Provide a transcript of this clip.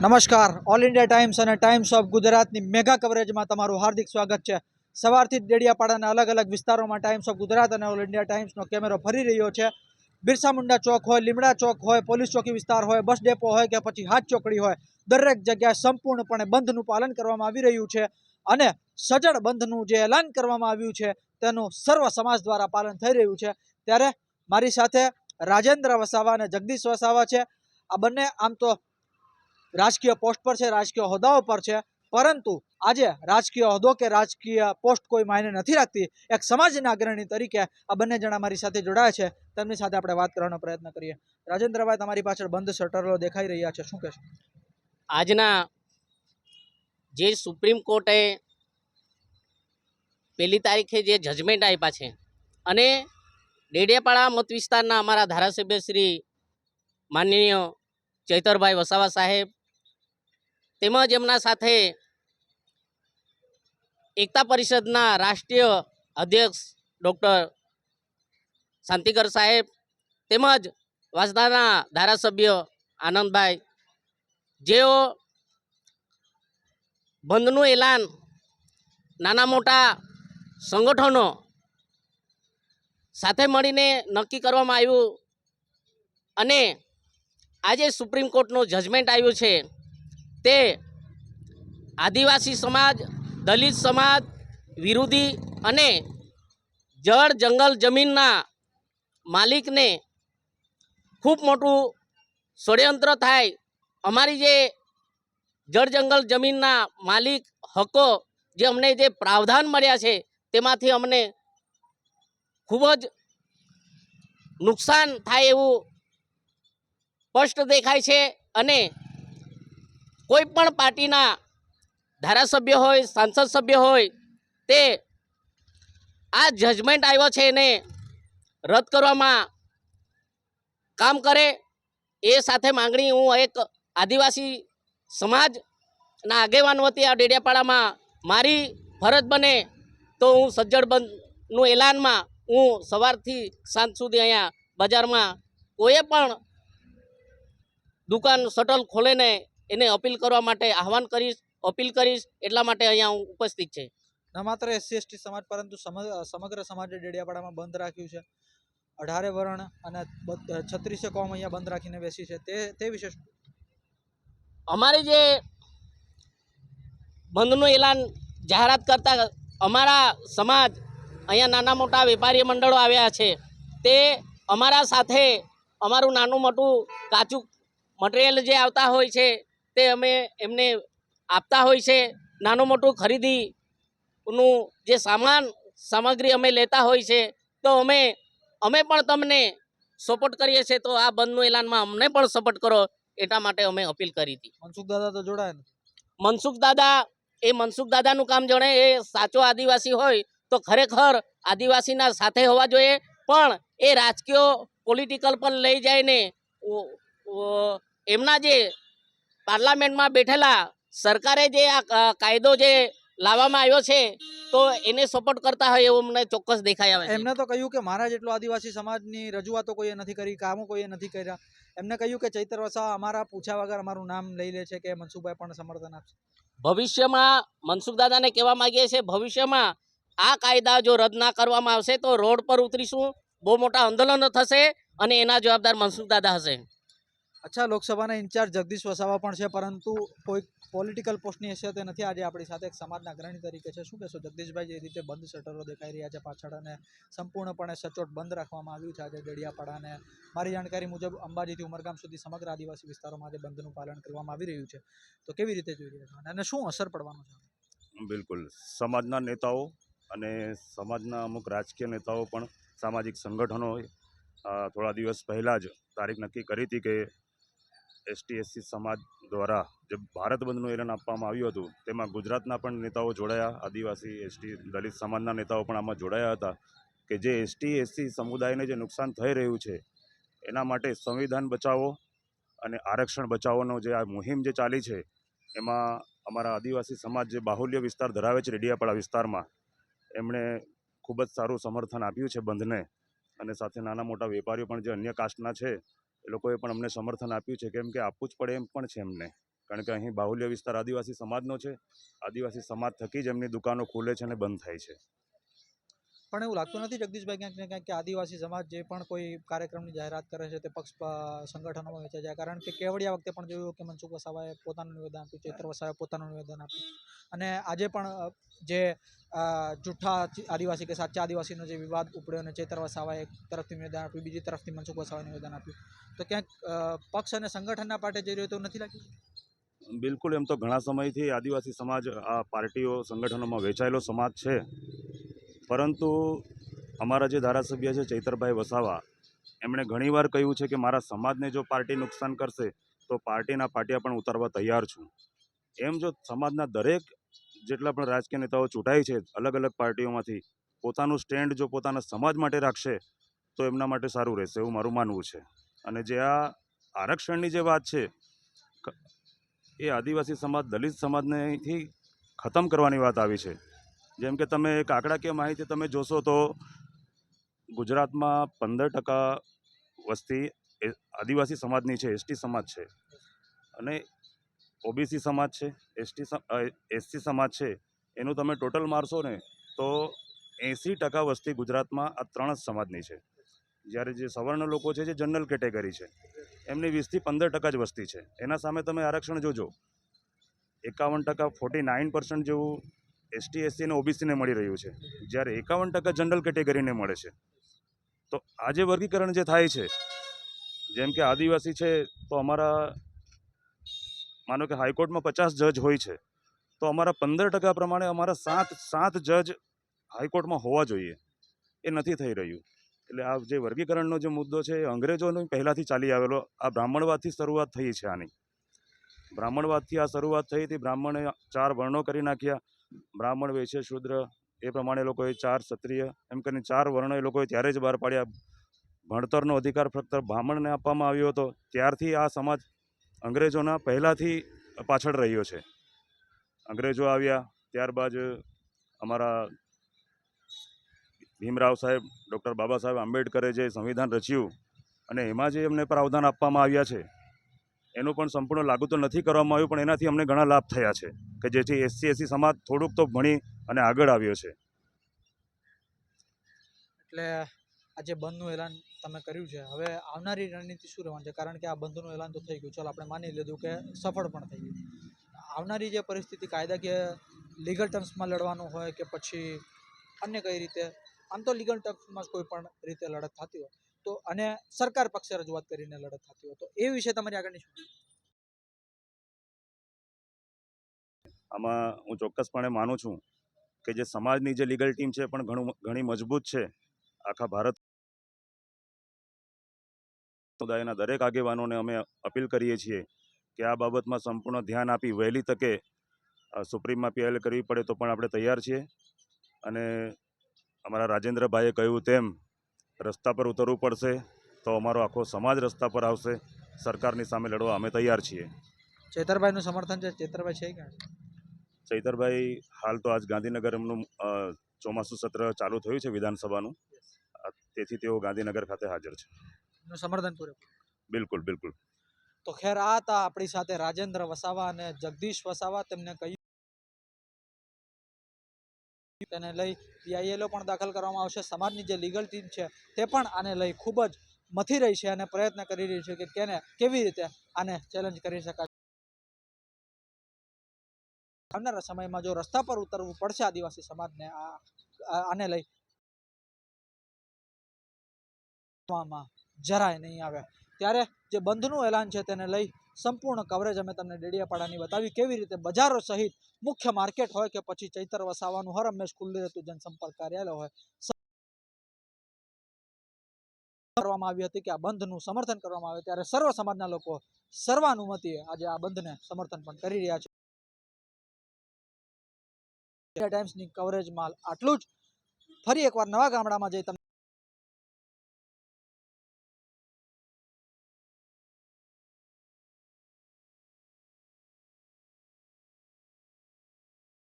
નમસ્કાર. All India times અને times of ગુજરાતની મેગા કવરેજમાં તમારું હાર્દિક સ્વાગત છે. સવારથી જ ડેડિયાપાડાના અલગ અલગ વિસ્તારોમાં ટાઈમ્સ ઓફ ગુજરાત અને ઓલ ઇન્ડિયા ટાઈમ્સનો કેમેરો ફરી રહ્યો છે. બિરસા મુંડા ચોક હોય, લીમડા ચોક હોય, પોલીસ ચોકી વિસ્તાર હોય, બસ ડેપો હોય કે પછી હાથ ચોકડી હોય, દરેક જગ્યાએ સંપૂર્ણપણે બંધનું પાલન કરવામાં આવી રહ્યું છે અને સજળ બંધનું જે એલાન કરવામાં આવ્યું છે તેનું સર્વ સમાજ દ્વારા પાલન થઈ રહ્યું છે. ત્યારે મારી સાથે રાજેન્દ્ર વસાવા અને જગદીશ વસાવા છે. આ બંને આમ તો રાજકીય પોસ્ટ પર છે, રાજકીય હોદ્દાઓ પર છે. પરંતુ આજે રાજકીય હોદ્દો કે રાજકીય પોસ્ટ કોઈ માયને નથી રાખતી, એક સમાજના અગ્રણી તરીકે આ બંને જણા મારી સાથે જોડાયા છે. તેમની સાથે આપણે વાત કરવાનો પ્રયત્ન કરીએ. રાજેન્દ્રભાઈ, તમારી પાછળ બંધ શટરો દેખાઈ રહ્યા છે. શું કહેશો? આજના જે સુપ્રીમ કોર્ટે પહેલી તારીખે જે જજમેન્ટ આપ્યા છે અને ડેડિયાપાડા મત વિસ્તારના અમારા ધારાસભ્ય શ્રી માનનીય ચૈતરભાઈ વસાવા સાહેબ તેમજ એમના સાથે એકતા પરિષદના રાષ્ટ્રીય અધ્યક્ષ ડૉક્ટર શાંતિકર સાહેબ તેમજ વાસદાના ધારાસભ્ય આનંદભાઈ. જેઓ બંધનું એલાન નાના મોટા સંગઠનો સાથે મળીને નક્કી કરવામાં આવ્યું અને આજે સુપ્રીમ કોર્ટનું જજમેન્ટ આવ્યું છે. તે આદિવાસી સમાજ, દલિત સમાજ, વિરોધી અને જળ જંગલ જમીનના માલિકને ખૂબ મોટું ષડયંત્ર થાય. અમારી જે જળ જંગલ જમીનના માલિક હકો જે અમને જે પ્રાવધાન મળ્યા છે, તેમાંથી અમને ખૂબ જ નુકસાન થાય એવું સ્પષ્ટ દેખાય છે અને કોઈ પણ પાર્ટીના ધારાસભ્ય હોય, સાંસદ સભ્ય હોય, તે આ જજમેન્ટ આવ્યો છે એને રદ કરવામાં કામ કરે, એ સાથે માંગણી હું એક આદિવાસી સમાજના આગેવાન વતી આ ડેડિયાપાડામાં મારી ફરજ બને તો હું સજ્જડ બંધનું એલાનમાં હું સવારથી સાંજ સુધી અહીંયા બજારમાં કોઈએ પણ દુકાન, શટલ ખોલેને એને અપીલ કરવા માટે આહવાન કરીશ અપીલ કરીશ એટલા માટે અહીંયા હું ઉપસ્થિત છે. ન માત્ર એસસી એસટી સમાજ પરંતુ સમ- સમગ્ર સમાજે ડેડિયાપાડામાં બંધ રાખ્યું છે. અઢારે વર્ણ અને છત્રીસે કોમ અહીંયા બંધ રાખીને બેસી છે. તે તે વિશે અમારી જે બંધનું એલાન જાહેરાત કરતા અમારા સમાજ અહીંયા નાના મોટા વેપારી મંડળો આવ્યા છે તે અમારા સાથે અમારું નાનું મોટું કાચું મટીરિયલ જે આવતા હોય છે તે અમે એમને આપતા હોય છે. નાનું મોટું ખરીદીનું જે સામાન સામગ્રી અમે લેતા હોય છે તો અમે અમે પણ તમને સપોર્ટ કરીએ છીએ. તો આ બંધનું એલાનમાં અમને પણ સપોર્ટ કરો એટલા માટે અમે અપીલ કરી હતી. મનસુખ દાદા તો જોડાય મનસુખ દાદા એ મનસુખ દાદાનું કામ જણે એ સાચો આદિવાસી હોય તો ખરેખર આદિવાસીના સાથે હોવા જોઈએ. પણ એ રાજકીય પોલિટિકલ પણ લઈ જાય ને ઓ- ઓ- એમના જે પાર્લામેન્ટમાં બેઠેલા સરકારે જે આ કાયદો જે લાવવામાં આવ્યો છે તો એને સપોર્ટ કરતા હોય એવું મને ચોક્કસ દેખાય આવે એમને તો કહ્યું કે મારા જેટલો આદિવાસી સમાજની રજૂઆતો કોઈએ નથી કરી કામો કોઈએ નથી કર્યા. એમને કહ્યું કે ચૈતર વસાવા અમારા પૂછ્યા વગર અમારું નામ લઈ લે છે કે મનસુખભાઈ પણ સમર્થન આપશે. ભવિષ્યમાં મનસુખ દાદાને કહેવા માંગીએ છીએ ભવિષ્યમાં આ કાયદા જો રદ ના કરવામાં આવશે તો રોડ પર ઉતરીશું બહુ મોટા આંદોલનો થશે અને એના જવાબદાર મનસુખ દાદા હશે. અચ્છા, લોકસભાના ઇન્ચાર્જ જગદીશ વસાવા પણ છે, પરંતુ કોઈ પોલિટિકલ પોસ્ટની હેસિયતે નથી. આજે આપણી સાથે એક સમાજના અગ્રણી તરીકે છે. શું કહેશો? જગદીશભાઈ, જે રીતે બંધ શટરો દેખાઈ રહ્યા છે પાછળ અને સંપૂર્ણપણે સચોટ બંધ રાખવામાં આવ્યું છે આજે ડેડિયાપાડાને મારી જાણકારી મુજબ અંબાજીથી ઉમરગામ સુધી સમગ્ર આદિવાસી વિસ્તારોમાં આજે બંધનું પાલન કરવામાં આવી રહ્યું છે. તો કેવી રીતે જોઈ રહ્યા છો? અને શું અસર પડવાનું છે? બિલકુલ. સમાજના નેતાઓ અને સમાજના અમુક રાજકીય નેતાઓ પણ સામાજિક સંગઠનોએ થોડા દિવસ પહેલાં જ તારીખ નક્કી કરી હતી કે એસટી એસસી સમાજ દ્વારા જે ભારત બંધનું એલાન આપવામાં આવ્યું હતું, તેમાં ગુજરાતના પણ નેતાઓ જોડાયા, આદિવાસી, એસટી, દલિત સમાજના નેતાઓ પણ આમાં જોડાયા હતા કે જે એસટી એસસી સમુદાયને જે નુકસાન થઈ રહ્યું છે, એના માટે સંવિધાન બચાવો અને આરક્ષણ બચાવોનો જે આ મુહિમ જે ચાલી છે, એમાં અમારા આદિવાસી સમાજ જે બાહુલ્ય વિસ્તાર ધરાવે છે, રેડિયાપાડા વિસ્તારમાં, એમણે ખૂબ જ સારું સમર્થન આપ્યું છે બંધને અને સાથે નાના મોટા વેપારીઓ પણ જે અન્ય કાસ્ટના છે એ લોકોએ પણ અમને સમર્થન આપ્યું છે, કેમ કે આપવું જ પડે એમ પણ છે એમને. કારણ કે અહીં બાહુલ્ય વિસ્તાર આદિવાસી સમાજનો છે, આદિવાસી સમાજ થકી જ એમની દુકાનો ખુલે છે અને બંધ થાય છે. પણ એવું લાગતું નથી જગદીશભાઈ ક્યાંક ને ક્યાંક કે આદિવાસી સમાજ જે પણ કોઈ કાર્યક્રમની જાહેરાત કરે છે તે પક્ષ સંગઠનોમાં વેચાઈ જાય. કારણ કે કેવડિયા વખતે પણ જોયું કે મનસુખ વસાવાએ પોતાનું નિવેદન આપ્યું, ચૈત્ર વસાવાએ પોતાનું નિવેદન આપ્યું. અને આજે પણ જે જૂઠા આદિવાસી કે સાચા આદિવાસીનો જે વિવાદ ઉપડ્યો અને ચૈત્ર વસાવાએ એક તરફથી નિવેદન આપ્યું, બીજી તરફથી મનસુખ વસાવાએ નિવેદન આપ્યું. તો ક્યાંક પક્ષ અને સંગઠનના પાટે જઈ રહ્યું તો નથી લાગ્યું? બિલકુલ, એમ તો ઘણા સમયથી આદિવાસી સમાજ આ પાર્ટીઓ, સંગઠનોમાં વેચાયેલો સમાજ છે. પરંતુ અમારા જે ધારાસભ્ય છે, ચૈતરભાઈ વસાવા, એમણે ઘણીવાર કહ્યું છે કે મારા સમાજને જો પાર્ટી નુકસાન કરશે, તો પાર્ટીના પાટિયા પણ ઉતારવા તૈયાર છું. એમ જો સમાજના દરેક જેટલા પણ રાજકીય નેતાઓ ચૂંટાય છે અલગ અલગ પાર્ટીઓમાંથી, પોતાનું સ્ટેન્ડ જો પોતાના સમાજ માટે રાખશે, તો એમના માટે સારું રહેશે એવું મારું માનવું છે. અને જે આ આરક્ષણની જે વાત છે એ આદિવાસી સમાજ, દલિત સમાજને અહીંથી ખતમ કરવાની વાત આવી છે. જેમ કે તમે એક આંકડાકીય માહિતી તમે જોશો તો ગુજરાતમાં પંદર ટકા વસ્તી આદિવાસી સમાજની છે, એસટી સમાજ છે. અને ઓબીસી સમાજ છે, એસટી એસસી સમાજ છે, એનું તમે ટોટલ મારશો ને તો એંસી ટકા વસ્તી ગુજરાતમાં આ ત્રણ જ સમાજની છે. જ્યારે જે સવર્ણ લોકો છે, જે જનરલ કેટેગરી છે, એમની વીસથી પંદર ટકા જ વસ્તી છે. એના સામે તમે આરક્ષણ જોજો. એકાવન ટકા, ફોર્ટી નાઇન પર્સન્ટ જેવું એસટી એસસી અને ઓબીસીને મળી રહ્યું છે. જ્યારે એકાવન ટકા જનરલ કેટેગરીને મળે છે. તો આ જે વર્ગીકરણ જે થાય છે, જેમ કે આદિવાસી છે, તો અમારા માનો કે હાઈકોર્ટમાં પચાસ જજ હોય છે, તો અમારા પંદર ટકા પ્રમાણે અમારા સાત સાત જજ હાઈકોર્ટમાં હોવા જોઈએ. એ નથી થઈ રહ્યું. એટલે આ જે વર્ગીકરણનો જે મુદ્દો છે, એ અંગ્રેજોનો પહેલાંથી ચાલી આવેલો, આ બ્રાહ્મણવાદથી શરૂઆત થઈ છે આની. બ્રાહ્મણવાદથી આ શરૂઆત થઈ હતી. બ્રાહ્મણે ચાર વર્ણો કરી નાખ્યા. બ્રાહ્મણ, વૈશ્ય, શૂદ્ર, એ પ્રમાણે લોકોએ ચાર ક્ષત્રિય, એમ કરીને ચાર વર્ણો એ લોકોએ ત્યારે જ બહાર પાડ્યા. ભણતરનો અધિકાર ફક્ત બ્રાહ્મણને આપવામાં આવ્યો હતો. ત્યારથી આ સમાજ અંગ્રેજોના પહેલાંથી પાછળ રહ્યો છે. અંગ્રેજો આવ્યા. ત્યારબાદ અમારા ભીમરાવ સાહેબ, ડૉક્ટર બાબા સાહેબ આંબેડકરે જે સંવિધાન રચ્યું અને એમાં જે એમને પ્રાવધાન આપવામાં આવ્યા છે એનું પણ સંપૂર્ણ લાગુ તો નથી કરવામાં આવ્યું, પણ એનાથી અમને ઘણા લાભ થયા છે કે જેથી એસસી એસી સમાજ થોડુંક તો ભણી અને આગળ આવ્યો છે. એટલે આ જે બંધનું એલાન તમે કર્યું છે, હવે આવનારી રણનીતિ શું રહેવાની છે? કારણ કે આ બંધનું એલાન તો થઈ ગયું. ચાલો, આપણે માની લીધું કે સફળ પણ થઈ ગયું. આવનારી જે પરિસ્થિતિ કાયદાકીય લીગલ ટર્મ્સમાં લડવાનું હોય કે પછી અન્ય કઈ રીતે, આમ તો લીગલ ટર્મ્સમાં કોઈ પણ રીતે લડત થતી હોય. તો અને સરકાર પક્ષે રજૂઆત કરીને લડત થતી હોય તો એ વિશે તમારી આગળની શું આમાં હું ચોક્કસપણે માનું છું કે જે સમાજની જે લીગલ ટીમ છે પણ ઘણું, ઘણી મજબૂત છે. આખા ભારત સમુદાયના દરેક આગેવાનોને અમે અપીલ કરીએ છીએ કે આ બાબતમાં સંપૂર્ણ ધ્યાન આપી વહેલી તકે સુપ્રીમમાં પીએલ કરવી પડે તો પણ આપણે તૈયાર છીએ. અને અમારા રાજેન્દ્રભાઈએ કહ્યું તેમ રસ્તા પર ઉતરવું પડશે તો અમારો આખો સમાજ રસ્તા પર આવશે. સરકારની સામે લડવા અમે તૈયાર છીએ. ચેતરભાઈનું સમર્થન છે? ચેતરભાઈ છે કે ચૈતરભાઈ હાલ તો આજ ગાંધીનગર એમનું ચોમાસું સત્ર ચાલુ થયું છે વિધાનસભાનું. તેથી તેઓ ગાંધીનગર ખાતે હાજર છે. સમર્થન બિલકુલ બિલકુલ. તો ખેર આ હતા આપણી સાથે રાજેન્દ્ર વસાવા અને જગદીશ વસાવા તેમને કહ્યું તેને લઈ પીઆઈએલઓ પણ દાખલ કરવામાં આવશે. સમાજની જે લીગલ ટીમ છે તે પણ આને લઈ ખૂબ જ મથી રહી છે અને પ્રયત્ન કરી રહી છે કે તેને કેવી રીતે આને ચેલેન્જ કરી શકાય. આવનારા સમયમાં જો રસ્તા પર ઉતરવું પડશે આદિવાસી સમાજને, આ આને લઈ જરાય નહીં આવે. ત્યારે જે બંધનું એલાન છે તેને લઈ સંપૂર્ણ કવરેજ અમે તમને ડેડિયાપાડાની બતાવી કેવી રીતે બજારો સહિત મુખ્ય માર્કેટ હોય કે પછી ચૈતર વસાવાનું, હર હંમેશ ખુલ્લું રહેતું જનસંપર્ક કાર્યાલય હોય. કરવામાં આવી હતી કે આ બંધનું સમર્થન કરવામાં આવે ત્યારે સર્વ સમાજના લોકો સર્વાનુમતિએ આજે આ બંધને સમર્થન પણ કરી રહ્યા છે. ટાઈમ્સની કવરેજમાં આટલું જ. ફરી એકવાર નવા ગામડામાં જઈ તમને